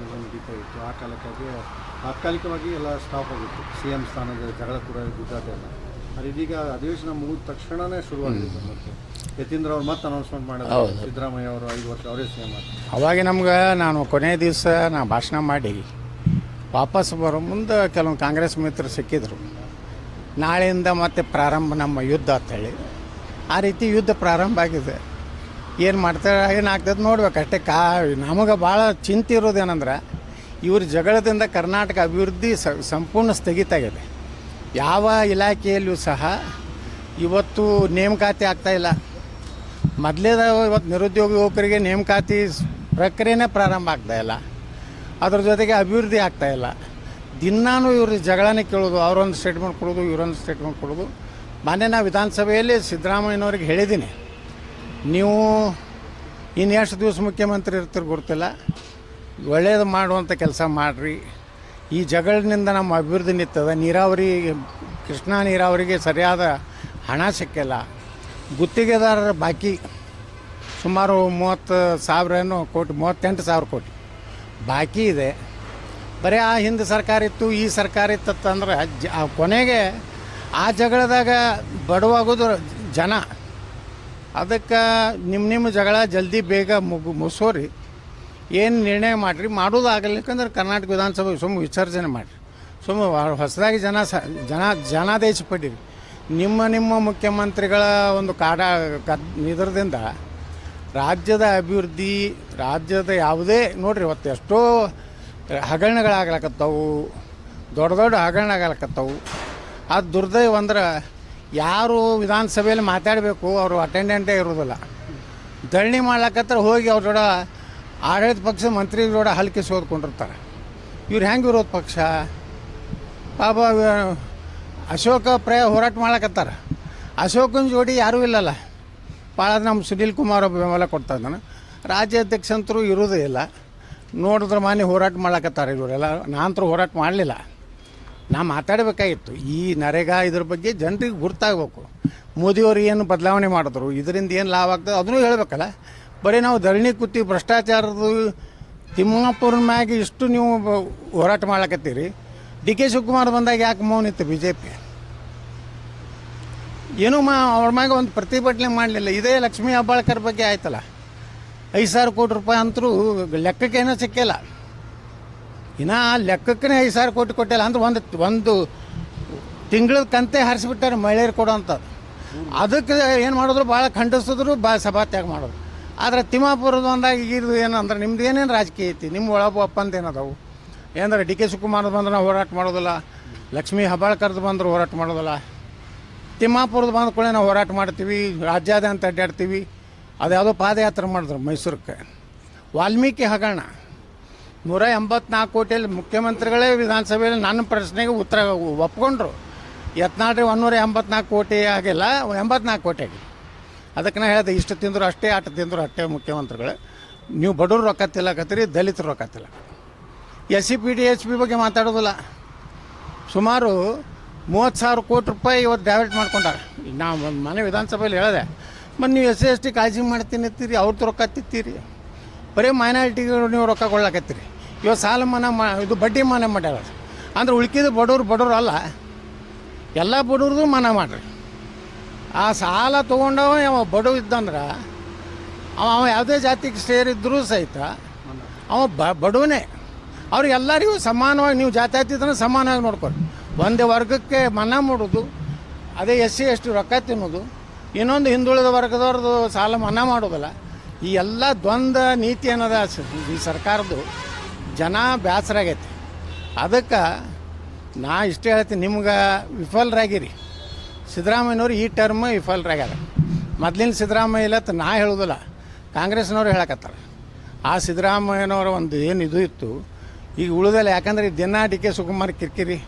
ಕೆಲಸ ನಡೀತಾ ಇತ್ತು. ಆ ಕಾಲಕ್ಕಾಗಿ ತಾತ್ಕಾಲಿಕವಾಗಿ ಎಲ್ಲ ಸ್ಟಾಪ್ ಆಗಿತ್ತು. ಸಿ ಎಂ ಸ್ಥಾನದ ಜಗಳ ಕೂಡ ಗುದ್ದಾಟ ಎಲ್ಲ ಆದರೆ ಇದೀಗ ಅಧಿವೇಶನ ಮುಗಿದ ತಕ್ಷಣವೇ ಶುರುವಾಗಿದೆ ಮತ್ತೆ. ಯತೀಂದ್ರ ಅವ್ರು ಮತ್ತೆ ಅನೌನ್ಸ್ಮೆಂಟ್ ಮಾಡಿದ್ರು. ಸಿದ್ದರಾಮಯ್ಯ ಅವರು ಐದು ವರ್ಷ ಅವರೇ ಸಿ ಎಂ ಅವಾಗ ನಮ್ಗೆ ನಾನು ಕೊನೆಯ ದಿವಸ ನಾ ಭಾಷಣ ಮಾಡಿ ವಾಪಸ್ ಬರೋ ಮುಂದೆ ಕೆಲವೊಂದು ಕಾಂಗ್ರೆಸ್ ಮಿತ್ರರು ಸಿಕ್ಕಿದ್ರು. ನಾಳೆಯಿಂದ ಮತ್ತೆ ಪ್ರಾರಂಭ ನಮ್ಮ ಯುದ್ಧ ಅಂತ ಹೇಳಿ. ಆ ರೀತಿ ಯುದ್ಧ ಪ್ರಾರಂಭ ಆಗಿದೆ. ಏನು ಮಾಡ್ತಾರೆ ಏನಾಗ್ತದೆ ನೋಡ್ಬೇಕು ಅಷ್ಟೇ. ಕಾ, ನಮಗೆ ಭಾಳ ಚಿಂತೆ ಇರೋದೇನಂದ್ರೆ ಇವ್ರ ಜಗಳದಿಂದ ಕರ್ನಾಟಕ ಅಭಿವೃದ್ಧಿ ಸಂಪೂರ್ಣ ಸ್ಥಗಿತ ಆಗಿದೆ. ಯಾವ ಇಲಾಖೆಯಲ್ಲೂ ಸಹ ಇವತ್ತು ನೇಮಕಾತಿ ಆಗ್ತಾಯಿಲ್ಲ ಮೊದಲೇದ ಇವತ್ತು ನಿರುದ್ಯೋಗ ಯುವಕರಿಗೆ ನೇಮಕಾತಿ ಪ್ರಕ್ರಿಯೆನೇ ಪ್ರಾರಂಭ ಆಗ್ತಾಯಿಲ್ಲ ಅದ್ರ ಜೊತೆಗೆ ಅಭಿವೃದ್ಧಿ ಆಗ್ತಾಯಿಲ್ಲ ದಿನಾನು ಇವ್ರ ಜಗಳನೇ ಕೇಳೋದು, ಅವರೊಂದು ಸ್ಟೇಟ್ಮೆಂಟ್ ಕೊಡೋದು, ಇವರೊಂದು ಸ್ಟೇಟ್ಮೆಂಟ್ ಕೊಡೋದು. ಮೊನ್ನೆ ನಾ ವಿಧಾನಸಭೆಯಲ್ಲಿ ಸಿದ್ದರಾಮಯ್ಯನವ್ರಿಗೆ ಹೇಳಿದ್ದೀನಿ. ನೀವು ಇನ್ನು ಎಷ್ಟು ದಿವಸ ಮುಖ್ಯಮಂತ್ರಿ ಇರ್ತೀರಿ ಗೊತ್ತಿಲ್ಲ. ಒಳ್ಳೇದು ಮಾಡುವಂಥ ಕೆಲಸ ಮಾಡಿರಿ. ಈ ಜಗಳಿನಿಂದ ನಮ್ಮ ಅಭಿವೃದ್ಧಿ ನಿಂತದ. ನೀರಾವರಿ, ಕೃಷ್ಣಾ ನೀರಾವರಿಗೆ ಸರಿಯಾದ ಹಣ ಸಿಕ್ಕಿಲ್ಲ. ಗುತ್ತಿಗೆದಾರರ ಬಾಕಿ ಸುಮಾರು ಮೂವತ್ತು ಸಾವಿರ ಏನೋ ಕೋಟಿ, ಮೂವತ್ತೆಂಟು ಸಾವಿರ ಕೋಟಿ ಬಾಕಿ ಇದೆ. ಬರೀ ಆ ಹಿಂದೆ ಸರ್ಕಾರ ಇತ್ತು, ಈ ಸರ್ಕಾರ ಇತ್ತಂದ್ರೆ ಕೊನೆಗೆ ಆ ಜಗಳದಾಗ ಬಡವಾಗೋದು ಜನ. ಅದಕ್ಕೆ ನಿಮ್ಮ ನಿಮ್ಮ ಜಗಳ ಜಲ್ದಿ ಬೇಗ ಮುಗು ಮುಗಿಸೋರಿ. ಏನು ನಿರ್ಣಯ ಮಾಡಿರಿ? ಮಾಡೋದು ಆಗಲಿಕ್ಕಂದ್ರೆ ಕರ್ನಾಟಕ ವಿಧಾನಸಭೆ ಸುಮ್ಮ ವಿಸರ್ಜನೆ ಮಾಡಿರಿ. ಸುಮ್ಮ ಹೊಸದಾಗಿ ಜನ ಸ ಜನ ಜನಾದೇಶ ಪಡೀರಿ. ನಿಮ್ಮ ನಿಮ್ಮ ಮುಖ್ಯಮಂತ್ರಿಗಳ ಒಂದು ಕಾಡ ಇದರದಿಂದ ರಾಜ್ಯದ ಅಭಿವೃದ್ಧಿ, ರಾಜ್ಯದ ಯಾವುದೇ ನೋಡಿರಿ ಇವತ್ತು ಎಷ್ಟೋ ಹಗರಣಗಳಾಗ್ಲಕತ್ತವು, ದೊಡ್ಡ ದೊಡ್ಡ ಹಗರಣ ಆ ದುರ್ದೈವ ಅಂದ್ರೆ ಯಾರು ವಿಧಾನಸಭೆಯಲ್ಲಿ ಮಾತಾಡಬೇಕು, ಅವರು ಅಟೆಂಡೆಂಟೇ ಇರೋದಿಲ್ಲ ಧರಣಿ ಮಾಡ್ಲಕ್ಕತ್ರ ಹೋಗಿ ಅವ್ರ ಜೋಡ ಆಡಳಿತ ಪಕ್ಷ ಮಂತ್ರಿ ಜೋಡ ಹಲ್ಕಿ ಸೋದ್ಕೊಂಡಿರ್ತಾರೆ ಇವ್ರು ಹೆಂಗೆ ವಿರೋಧ ಪಕ್ಷ? ಪಾಪ, ಅಶೋಕ ಪ್ರಯ ಹೋರಾಟ ಮಾಡ್ಲಕತ್ತಾರ ಅಶೋಕನ ಜೋಡಿ ಯಾರೂ ಇಲ್ಲಲ್ಲ. ಭಾಳ ನಮ್ಮ ಸುನೀಲ್ ಕುಮಾರ್ ಒಬ್ಬ ಬೆಂಬಲ ಕೊಡ್ತಾ ಇದ್ದಾನೆ. ರಾಜ್ಯಾಧ್ಯಕ್ಷ ಅಂತರೂ ಇರೋದೇ ಇಲ್ಲ. ನೋಡಿದ್ರೆ ಮಾನಿ ಹೋರಾಟ ಮಾಡ್ಲಕತ್ತಾರೆ ಇವರೆಲ್ಲ. ನಾನಂತರೂ ಹೋರಾಟ ಮಾಡಲಿಲ್ಲ. ನಾ ಮಾತಾಡಬೇಕಾಗಿತ್ತು. ಈ ನರೇಗಾ ಇದ್ರ ಬಗ್ಗೆ ಜನರಿಗೆ ಗುರ್ತಾಗಬೇಕು. ಮೋದಿಯವರು ಏನು ಬದಲಾವಣೆ ಮಾಡಿದ್ರು, ಇದರಿಂದ ಏನು ಲಾಭ ಆಗ್ತದೆ ಅದನ್ನೂ ಹೇಳಬೇಕಲ್ಲ. ಬರೀ ನಾವು ಧರಣಿ ಕೂತಿ ಭ್ರಷ್ಟಾಚಾರದ ತಿಮ್ಮಾಪುರನ ಮ್ಯಾಗೆ ಇಷ್ಟು ನೀವು ಹೋರಾಟ ಮಾಡ್ಲಕತ್ತೀರಿ. ಡಿ ಕೆ ಶಿವಕುಮಾರ್ ಬಂದಾಗ ಯಾಕೆ ಮೌನ ಇತ್ತು ಬಿ ಜೆ ಪಿ ಏನೂ ಮಾ ಅವ್ರ ಮ್ಯಾಗ ಒಂದು ಪ್ರತಿಭಟನೆ ಮಾಡಲಿಲ್ಲ. ಇದೇ ಲಕ್ಷ್ಮೀ ಹೆಬ್ಬಾಳ್ಕರ್ ಬಗ್ಗೆ ಆಯ್ತಲ್ಲ. ಐದು ಸಾವಿರ ಕೋಟಿ ರೂಪಾಯಿ ಅಂತರೂ ಲೆಕ್ಕಕ್ಕೇನೂ ಸಿಕ್ಕಿಲ್ಲ. ಇನ್ನು ಆ ಲೆಕ್ಕಕ್ಕೆ ಐದು ಸಾವಿರ ಕೋಟಿ ಕೊಟ್ಟಿಲ್ಲ. ಅಂದ್ರೆ ಒಂದು ಒಂದು ತಿಂಗಳ ಕಂತೆ ಹರಿಸ್ಬಿಟ್ಟಾರೆ ಮಹಿಳೆಯರು ಕೊಡೋಂಥದ್ದು. ಅದಕ್ಕೆ ಏನು ಮಾಡಿದ್ರು, ಭಾಳ ಖಂಡಿಸಿದ್ರು, ಬಾ ಸಭಾತ್ಯಾಗ ಮಾಡೋದು ಆದರೆ ತಿಮ್ಮಾಪುರದ ಒಂದಾಗ ಇದು ಏನಂದ್ರೆ, ನಿಮ್ದು ಏನೇನು ರಾಜಕೀಯ ಐತಿ? ನಿಮ್ಮ ಒಳಗೆ ಒಪ್ಪಂದ ಏನದಾವು? ಏನಂದ್ರೆ ಡಿ ಕೆ ಶಿವಕುಮಾರ್ ಬಂದ್ರೆ ನಾವು ಹೋರಾಟ ಮಾಡೋದಿಲ್ಲ. ಲಕ್ಷ್ಮೀ ಹಬಾಳ್ಕರ್ದ ಬಂದ್ರೆ ಹೋರಾಟ ಮಾಡೋದಿಲ್ಲ. ತಿಮ್ಮಾಪುರದ ಬಂದ ಕೂಡ ನಾವು ಹೋರಾಟ ಮಾಡ್ತೀವಿ. ರಾಜ್ಯಾದ್ಯಂತ ಅಡ್ಡಾಡ್ತೀವಿ. ಅದ್ಯಾವುದೋ ಪಾದಯಾತ್ರೆ ಮಾಡಿದ್ರು ಮೈಸೂರಿಗೆ ವಾಲ್ಮೀಕಿ ಹಗರಣ. ನೂರ ಎಂಬತ್ನಾಲ್ಕು ಕೋಟಿಯಲ್ಲಿ ಮುಖ್ಯಮಂತ್ರಿಗಳೇ ವಿಧಾನಸಭೆಯಲ್ಲಿ ನನ್ನ ಪ್ರಶ್ನೆಗೆ ಉತ್ತರ ಒಪ್ಕೊಂಡ್ರು. ಎತ್ನಾಡ್ರಿ ಒಂದೂರ ಎಂಬತ್ನಾಲ್ಕು ಕೋಟಿ ಆಗಿಲ್ಲ, ಎಂಬತ್ನಾಲ್ಕು ಕೋಟಿ ಆಗಿ ಅದಕ್ಕೆ ನಾ ಹೇಳಿದೆ, ಇಷ್ಟು ತಿಂದರು ಅಷ್ಟೇ ಆಟ ತಿಂದರು ಅಷ್ಟೇ ಮುಖ್ಯಮಂತ್ರಿಗಳು. ನೀವು ಬಡವ್ರು ರೊಕ್ಕ ತಿಲ್ಲಕತ್ತೀರಿ ದಲಿತರು ರೊಕ್ಕ ತಿಲ್ಲ S C P D H P ಬಗ್ಗೆ ಮಾತಾಡೋದಿಲ್ಲ. ಸುಮಾರು ಮೂವತ್ತು ಸಾವಿರ ಕೋಟಿ ರೂಪಾಯಿ ಇವತ್ತು ಡೈವರ್ಟ್ ಮಾಡ್ಕೊಂಡಾರ. ನಾವು ಮನೆ ವಿಧಾನಸಭೆಯಲ್ಲಿ ಹೇಳಿದೆ ಮತ್ತು ನೀವು ಎಸ್ ಸಿ, ಎಸ್ ಟಿ ಕಾಳಜಿ ಮಾಡ್ತೀನಿ ಅವ್ರದ್ದು ರೊಕ್ಕ ತಿತ್ತೀರಿ ಬರೀ ಮೈನಾರಿಟಿಗಳು ನೀವು ರೊಕ್ಕ ಕೊಡ್ಲಾಕತ್ತೀರಿ. ಇವತ್ತು ಸಾಲ ಮನ್ನಾ ಮಾ, ಇದು ಬಡ್ಡಿ ಮನೆ ಮಾಡ್ಯಾರ. ಅಂದ್ರೆ ಉಳ್ಕಿದ ಬಡವ್ರು ಬಡವ್ರು ಅಲ್ಲ. ಎಲ್ಲ ಬಡವ್ರದ್ದು ಮನ ಮಾಡ್ರಿ. ಆ ಸಾಲ ತೊಗೊಂಡವ ಅವ ಬಡವ ಇದ್ದಂದ್ರೆ, ಅವ ಅವ ಯಾವುದೇ ಜಾತಿಗೆ ಸೇರಿದ್ರೂ ಸಹಿತ ಅವ ಬ, ಬಡವನೇ. ಅವ್ರಿಗೆಲ್ಲರಿಗೂ ಸಮಾನವಾಗಿ, ನೀವು ಜಾತ್ಯತೀತನ ಸಮಾನವಾಗಿ ನೋಡ್ಕೊರಿ. ಒಂದೇ ವರ್ಗಕ್ಕೆ ಮನ ಮಾಡೋದು, ಅದೇ ಎಸ್ ಸಿ ಎಷ್ಟು ರೊಕ್ಕ ತಿನ್ನೋದು, ಇನ್ನೊಂದು ಹಿಂದುಳಿದ ವರ್ಗದವ್ರದ್ದು ಸಾಲ ಮನ್ನಾ ಮಾಡೋದಲ್ಲ. ಈ ಎಲ್ಲ ದ್ವಂದ್ವ ನೀತಿ ಅನ್ನೋದ ಈ ಸರ್ಕಾರದ್ದು ಜನ ಬೇಸರಾಗೈತೆ ಅದಕ್ಕೆ ನಾ ಇಷ್ಟೇ ಹೇಳ್ತೀನಿ, ನಿಮ್ಗೆ ವಿಫಲರಾಗಿರಿ. ಸಿದ್ದರಾಮಯ್ಯನವ್ರು ಈ ಟರ್ಮ್ ವಿಫಲರಾಗ್ಯಾರ. ಮೊದಲಿನ ಸಿದ್ದರಾಮಯ್ಯ ಇಲ್ಲ ಅಂತ ನಾ ಹೇಳೋದಿಲ್ಲ, ಕಾಂಗ್ರೆಸ್ನವ್ರು ಹೇಳಕತ್ತಾರೆ. ಆ ಸಿದ್ದರಾಮಯ್ಯನವರ ಒಂದು ಏನು ಇದು ಇತ್ತು, ಈಗ ಉಳಿದಲ್ಲ ಯಾಕಂದ್ರೆ ದಿನ ಡಿ ಕೆ ಸುಕುಮಾರ್ ಕಿರಿಕಿರಿ,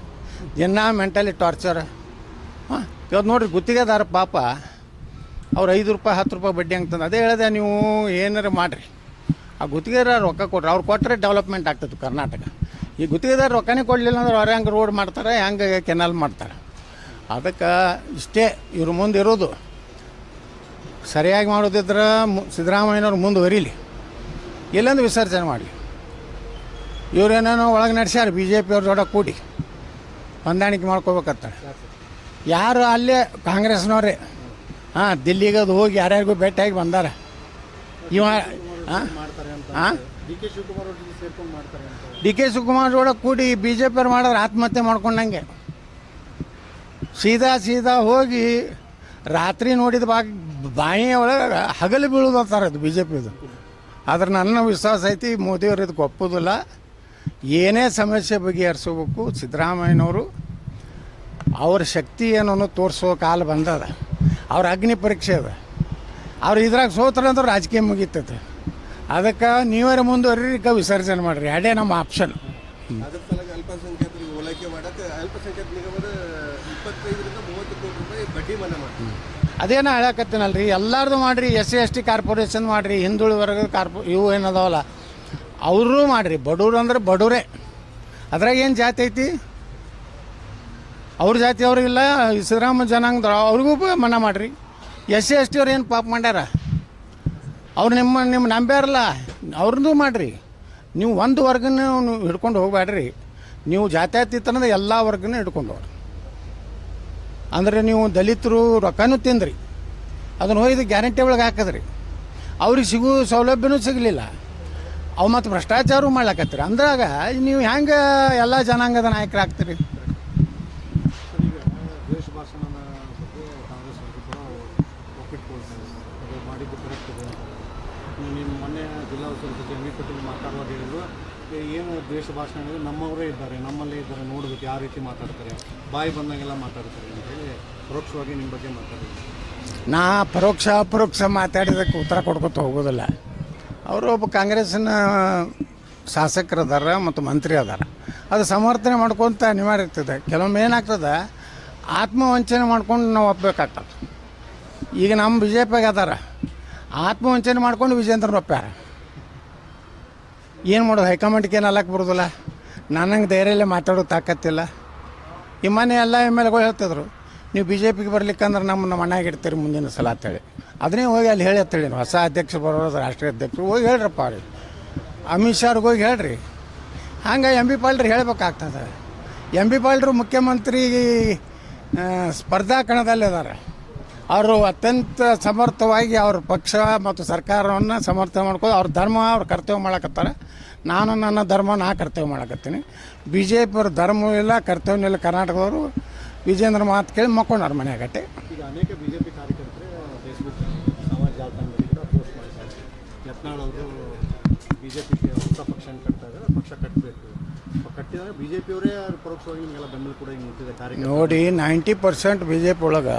ದಿನ ಮೆಂಟಲಿ ಟಾರ್ಚರ್. ಹಾಂ ಇವತ್ತು ನೋಡ್ರಿ ಗುತ್ತಿಗೆದಾರ ಪಾಪ ಅವ್ರು ಐದು ರೂಪಾಯಿ, ಹತ್ತು ರೂಪಾಯಿ ಬಡ್ಡಿ ಅಂತಂದು ಅದೇ ಹೇಳಿದೆ ನೀವು ಏನಾರು ಮಾಡಿರಿ. ಆ ಗುತ್ತಿಗೆದಾರ ರೊಕ್ಕ ಕೊಟ್ರೆ, ಅವ್ರು ಕೊಟ್ಟರೆ ಡೆವಲಪ್ಮೆಂಟ್ ಆಗ್ತದೆ ಕರ್ನಾಟಕ. ಈ ಗುತ್ತಿಗೆದಾರ ರೊಕ್ಕನೇ ಕೊಡಲಿಲ್ಲ ಅಂದ್ರೆ ಅವ್ರು ಹೆಂಗೆ ರೋಡ್ ಮಾಡ್ತಾರೆ, ಹೆಂಗೆ ಕೆನಲ್ ಮಾಡ್ತಾರೆ. ಅದಕ್ಕೆ ಇಷ್ಟೇ ಇವ್ರ ಮುಂದೆ ಇರೋದು. ಸರಿಯಾಗಿ ಮಾಡೋದಿದ್ರೆ ಸಿದ್ದರಾಮಯ್ಯನವ್ರು ಮುಂದುವರಿಲಿ ಎಲ್ಲೊಂದು ವಿಸರ್ಜನೆ ಮಾಡಲಿ. ಇವ್ರೇನೇನೋ ಒಳಗೆ ನಡೆಸ್ಯಾರ ಬಿ ಜೆ ಪಿಯವ್ರ ಜೋಡ ಕೂಡಿ. ಹೊಂದಾಣಿಕೆ ಮಾಡ್ಕೋಬೇಕತ್ತ ಯಾರು ಅಲ್ಲೇ ಕಾಂಗ್ರೆಸ್ನವ್ರೆ ಹಾಂ ದಿಲ್ಲಿಗೆ ಅದು ಹೋಗಿ ಯಾರ್ಯಾರಿಗೂ ಭೇಟಿಯಾಗಿ ಬಂದಾರ. ಇವ ಹಾಂ ಡಿ ಕೆ ಶಿವಕುಮಾರ್ ಕೂಡ ಕೂಡಿ ಬಿ ಜೆ ಪಿಯವ್ರು ಮಾಡಿದ್ರೆ ಆತ್ಮಹತ್ಯೆ ಮಾಡ್ಕೊಂಡಂಗೆ. ಸೀದಾ ಸೀದಾ ಹೋಗಿ ರಾತ್ರಿ ನೋಡಿದ ಬಾ ಬಾಯಿ ಒಳಗೆ ಹಗಲು ಬೀಳೋದು ಅಂತಾರೆ ಅದು ಬಿ ಜೆ ಪಿದು ಆದ್ರೆ ನನ್ನ ವಿಶ್ವಾಸ ಐತಿ ಮೋದಿಯವ್ರು ಇದಕ್ಕೆ ಒಪ್ಪೋದಿಲ್ಲ. ಏನೇ ಸಮಸ್ಯೆ ಬಗೆಹರಿಸ್ಬೇಕು ಸಿದ್ದರಾಮಯ್ಯನವರು ಅವ್ರ ಶಕ್ತಿ ಏನನ್ನು ತೋರಿಸೋ ಕಾಲ ಬಂದದ. ಅವ್ರ ಅಗ್ನಿ ಪರೀಕ್ಷೆ ಅದ. ಅವ್ರು ಇದ್ರಾಗ ಸೋತ್ರ ಅಂದ್ರೆ ರಾಜಕೀಯ ಮುಗೀತೈತೆ. ಅದಕ್ಕೆ ನೀವರ ಮುಂದುವರಿಕ ವಿಸರ್ಜನೆ ಮಾಡಿರಿ. ಅದೇ ನಮ್ಮ ಆಪ್ಷನ್ ಅದೇನು ಸಲುವಾಗಿ ರೀ ಎಲ್ಲಾರ್ದು ಮಾಡ್ರಿ S C S T corporation ಮಾಡ್ರಿ ಹಿಂದುಳಿದ ವರ್ಗದ ಕಾರ್ಪೊ ಇವು ಏನದಾವಲ್ಲ ಅವರು ಮಾಡ್ರಿ. ಬಡವ್ರು ಅಂದ್ರೆ ಬಡವರೇ. ಅದ್ರಾಗ ಏನು ಜಾತಿ ಐತಿ? ಅವ್ರ ಜಾತಿ ಅವ್ರಿಗಿಲ್ಲ ಸಿದ್ದರಾಮ ಜನಾಂಗದ ಅವ್ರಿಗೂ ಮನ್ನ ಮಾಡ್ರಿ. ಎಸ್ ಸಿ, ಎಸ್ ಟಿ ಅವ್ರು ಏನು ಪಾಪ ಮಾಡ್ಯಾರ? ಅವ್ರು ನಿಮ್ಮ ನಿಮ್ಮ ನಂಬ್ಯಾರಲ್ಲ ಅವ್ರದ್ದು ಮಾಡ್ರಿ. ನೀವು ಒಂದು ವರ್ಗನ ಹಿಡ್ಕೊಂಡು ಹೋಗ್ಬೇಡ್ರಿ ನೀವು ಜಾತ್ಯಾತೀತನದ ಎಲ್ಲ ವರ್ಗನ ಹಿಡ್ಕೊಂಡು ಹೋಗ್ರಿ. ಅಂದ್ರೆ ನೀವು ದಲಿತರು ರೊಕ್ಕನೂ ತಿಂದ್ರಿ. ಅದನ್ನು ಹೋಯ್ದು ಗ್ಯಾರಂಟಿ ಒಳಗೆ ಹಾಕಿದ್ರಿ. ಅವ್ರಿಗೆ ಸಿಗೋ ಸೌಲಭ್ಯನೂ ಸಿಗಲಿಲ್ಲ. ಅವು ಮತ್ತು ಭ್ರಷ್ಟಾಚಾರ ಮಾಡ್ಲಕತ್ತೀರಿ. ಅಂದ್ರಾಗ ನೀವು ಹೆಂಗೆ ಎಲ್ಲ ಜನಾಂಗದ ನಾಯಕರು ಆಗ್ತೀರಿ ಸರ್ ಈಗ ದ್ವೇಷ ಭಾಷಣನ ಬಗ್ಗೆ ಕಾಂಗ್ರೆಸ್ ಅವರು ಕೂಡ ಒಪ್ಪಿಟ್ಕೊಳ್ತಾರೆ ಅದು ಮಾಡಿದ್ದು ಕರೆಕ್ಟ್ ಇದೆ ನಿಮ್ಮ ಮೊನ್ನೆ ಜಿಲ್ಲಾ ಉಸ್ತುವಾರಿ ಸಚಿವ ಎಂ ವಿ ಮಾತಾಡುವಾಗ ಹೇಳಿದ್ರು ಏನು ದ್ವೇಷ ಭಾಷಣ ಅಂದರೆ ನಮ್ಮವರೇ ಇದ್ದಾರೆ, ನಮ್ಮಲ್ಲೇ ಇದ್ದಾರೆ, ನೋಡ್ಬೇಕು ಯಾವ ರೀತಿ ಮಾತಾಡ್ತಾರೆ, ಬಾಯಿ ಬಂದಾಗೆಲ್ಲ ಮಾತಾಡ್ತಾರೆ ಅಂತ ಹೇಳಿ ಪರೋಕ್ಷವಾಗಿ ನಿಮ್ಮ ಬಗ್ಗೆ ಮಾತಾಡಿದ್ರು. ನಾ ಪರೋಕ್ಷ ಅಪರೋಕ್ಷ ಮಾತಾಡಿದಕ್ಕೆ ಉತ್ತರ ಕೊಡ್ಕೊತ ಹೋಗೋದಿಲ್ಲ. ಅವರು ಒಬ್ಬ ಕಾಂಗ್ರೆಸ್ನ ಶಾಸಕರು ಮತ್ತು ಮಂತ್ರಿ ಅದಾರ. ಅದು ಸಮರ್ಥನೆ ಮಾಡ್ಕೊತ ಅನಿವಾರ್ಯ ಕೆಲವೊಮ್ಮೆ ಏನಾಗ್ತದೆ, ಆತ್ಮವಂಚನೆ ಮಾಡ್ಕೊಂಡು ನಾವು ಒಪ್ಪಬೇಕಾಗ್ತದೆ ಈಗ ನಮ್ಮ ಬಿ ಜೆ ಪಿಗೆ ಅದಾರ. ಆತ್ಮವಂಚನೆ ಮಾಡ್ಕೊಂಡು ವಿಜೇಂದ್ರನ ಒಪ್ಪ್ಯಾರ. ಏನು ಮಾಡೋದು? ಹೈಕಮಾಂಡ್ಗೆ ಏನು ಅಲ್ಲಕ್ಕೆ ಬರೋದಿಲ್ಲ. ನನಗೆ ಧೈರ್ಯಲ್ಲೇ ಮಾತಾಡೋ ತಾಕತ್ತಿಲ್ಲ. ಈ ಮನೆ ಎಲ್ಲ ಎಂ ಎಲ್ ಎಗಳು ಹೇಳ್ತಿದ್ರು. ನೀವು ಬಿ ಜೆ ಪಿಗೆ ಬರ್ಲಿಕ್ಕಂದ್ರೆ ನಮ್ಮನ್ನು ಮಣ್ಣಾಗಿ ಇಡ್ತೀರಿ ಮುಂದಿನ ಸಲ ಅಂತೇಳಿ. ಅದನ್ನೇ ಹೋಗಿ ಅಲ್ಲಿ ಹೇಳಿ ಅಂತೇಳಿ ಹೊಸ ಅಧ್ಯಕ್ಷರು ಬರೋದು ರಾಷ್ಟ್ರೀಯ ಅಧ್ಯಕ್ಷರು ಹೋಗಿ ಹೇಳ್ರಪ್ಪ ಅವ್ರಿಗೆ ಅಮಿತ್ ಶಾರ್ಗೆ ಹೋಗಿ ಹೇಳ್ರಿ. ಹಂಗೆ ಎಂ ಬಿ ಪಾಲ್ರಿ ಹೇಳ್ಬೇಕಾಗ್ತದೆ. ಎಂ ಬಿ ಪಾಲ್ರು ಮುಖ್ಯಮಂತ್ರಿ ಸ್ಪರ್ಧಾ ಕಣದಲ್ಲಿ ಇದ್ದಾರೆ ಅವರು ಅತ್ಯಂತ ಸಮರ್ಥವಾಗಿ ಅವ್ರ ಪಕ್ಷ ಮತ್ತು ಸರ್ಕಾರವನ್ನು ಸಮರ್ಥನೆ ಮಾಡ್ಕೊಂಡು ಅವ್ರ ಧರ್ಮ ಅವ್ರ ಕರ್ತವ್ಯ ಮಾಡಕತ್ತಾರೆ. ನಾನು ನನ್ನ ಧರ್ಮ ನಾ ಕರ್ತವ್ಯ ಮಾಡಕತ್ತೀನಿ. ಬಿ ಜೆ ಪಿ ಅವ್ರ ಧರ್ಮ ಇಲ್ಲ ಕರ್ತವ್ಯ ಇಲ್ಲ. ಕರ್ನಾಟಕದವರು ವಿಜೇಂದ್ರ ಮಾತು ಕೇಳಿ ಮಕ್ಕೊಂಡವ್ರ ಮನೆಯಾಗಟ್ಟೆ. ಪಿಯವರೇ ನೋಡಿ ninety percent B J P ಒಳಗೆ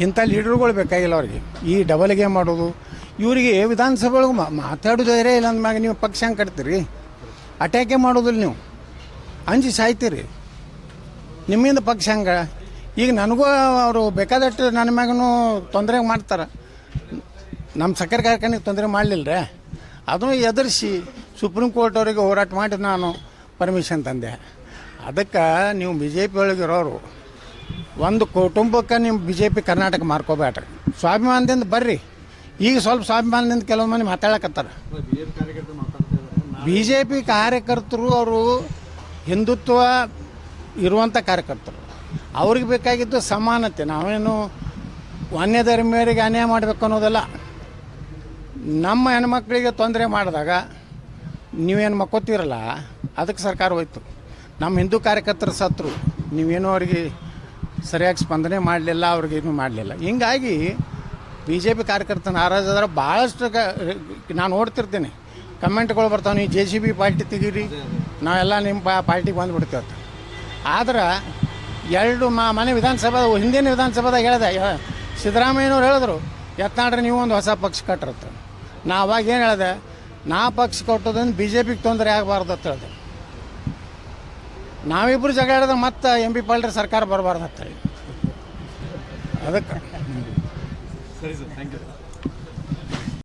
ಇಂಥ ಲೀಡರ್ಗಳು ಬೇಕಾಗಿಲ್ಲ ಅವ್ರಿಗೆ. ಈ ಡಬಲ್ ಗೇಮ್ ಮಾಡೋದು. ಇವರಿಗೆ ವಿಧಾನಸಭೆ ಒಳಗೆ ಮಾತಾಡೋದು ಇಲ್ಲ ಅಂದ್ಮ್ಯಾಗ ನೀವು ಪಕ್ಷ ಹಂಗೆ ಕಟ್ತೀರಿ? ಅಟ್ಯಾಕೇ ಮಾಡೋದಿಲ್ಲ ನೀವು. ಅಂಜಿ ಸಾಯ್ತೀರಿ. ನಿಮ್ಮಿಂದ ಪಕ್ಷ ಹಂಗೆ? ಈಗ ನನಗೂ ಅವರು ಬೇಕಾದಷ್ಟು ನನ್ನ ಮ್ಯಾಗೂ ತೊಂದರೆ ಮಾಡ್ತಾರೆ. ನಮ್ಮ ಸಕ್ಕರೆ ಕಾರ್ಖಾನೆಗೆ ತೊಂದರೆ ಮಾಡಲಿಲ್ಲ ರೀ ಅದನ್ನು ಎದುರಿಸಿ ಸುಪ್ರೀಂ ಕೋರ್ಟ್ ಅವರಿಗೆ ಹೋರಾಟ ಮಾಡಿ ನಾನು ಪರ್ಮಿಷನ್ ತಂದೆ. ಅದಕ್ಕೆ ನೀವು ಬಿ ಜೆ ಪಿ ಒಳಗಿರೋರು ಒಂದು ಕುಟುಂಬಕ್ಕೆ ನಿಮ್ಮ ಬಿ ಜೆ ಪಿ ಕರ್ನಾಟಕ ಮಾರ್ಕೋಬೇಡ್ರಿ. ಸ್ವಾಭಿಮಾನದಿಂದ ಬರ್ರಿ. ಈಗ ಸ್ವಲ್ಪ ಸ್ವಾಭಿಮಾನದಿಂದ ಕೆಲವು ಮಂದಿ ಮಾತಾಡಕತ್ತಾರ. ಬಿ ಜೆ ಪಿ ಕಾರ್ಯಕರ್ತರು ಅವರು ಹಿಂದುತ್ವ ಇರುವಂಥ ಕಾರ್ಯಕರ್ತರು. ಅವ್ರಿಗೆ ಬೇಕಾಗಿದ್ದು ಸಮಾನತೆ. ನಾವೇನು ವನ್ಯ ಧರ್ಮೀಯರಿಗೆ ಅನ್ಯಾಯ ಮಾಡಬೇಕು ಅನ್ನೋದಲ್ಲ. ನಮ್ಮ ಹೆಣ್ಮಕ್ಳಿಗೆ ತೊಂದರೆ ಮಾಡಿದಾಗ ನೀವೇನು ಮಕ್ಕೋತೀರಲ್ಲ, ಅದಕ್ಕೆ ಸರ್ಕಾರ ಹೋಯ್ತು. ನಮ್ಮ ಹಿಂದೂ ಕಾರ್ಯಕರ್ತರು ಸತ್ರು, ನೀವೇನು ಅವ್ರಿಗೆ ಸರಿಯಾಗಿ ಸ್ಪಂದನೆ ಮಾಡಲಿಲ್ಲ, ಅವ್ರಿಗೆ ಏನು ಮಾಡಲಿಲ್ಲ. ಹಿಂಗಾಗಿ ಬಿ ಜೆ ಪಿ ಕಾರ್ಯಕರ್ತನ ನಾರಾಜ್ ಆದ್ರೆ ಭಾಳಷ್ಟು ಕ ನಾನು ನೋಡ್ತಿರ್ತೀನಿ. ಕಮೆಂಟ್ಗಳು ಬರ್ತಾವೆ, ನೀವು ಜೆ ಸಿ ಬಿ ಪಾರ್ಟಿ ತೆಗೀರಿ, ನಾವೆಲ್ಲ ನಿಮ್ಮ ಪಾ ಪಾರ್ಟಿಗೆ ಬಂದುಬಿಡ್ತೇವೆ ಆದ್ರೆ ಎರಡು ಮಾ, ಮನೆ ವಿಧಾನಸಭಾದ, ಹಿಂದಿನ ವಿಧಾನಸಭಾದಾಗ ಹೇಳಿದೆ ಸಿದ್ದರಾಮಯ್ಯನವ್ರು ಹೇಳಿದ್ರು ಎತ್ತಾಡ್ರಿ ನೀವು ಒಂದು ಹೊಸ ಪಕ್ಷ ಕಟ್ಟಿರತ್ತೆ ನಾ ಅವಾಗ ಏನು ಹೇಳಿದೆ, ನಾ ಪಕ್ಷ ಕೊಟ್ಟೋದ್ರಿಂದ ಬಿ ಜೆ ಪಿಗೆ ತೊಂದರೆ ಆಗಬಾರ್ದು ಅಂತ ಹೇಳಿದೆ. ನಾವಿಬ್ಬರು ಜಗಳ ಆಡಿದ್ರೆ ಮತ್ತೆ ಎಂ ಬಿ ಪಾಲ್ರ ಸರ್ಕಾರ ಬರಬಾರ್ದು ಅಂತ ಹೇಳಿ. ಅದಕ್ಕೆ. ಸರಿ ಸರ್ ಥ್ಯಾಂಕ್ ಯು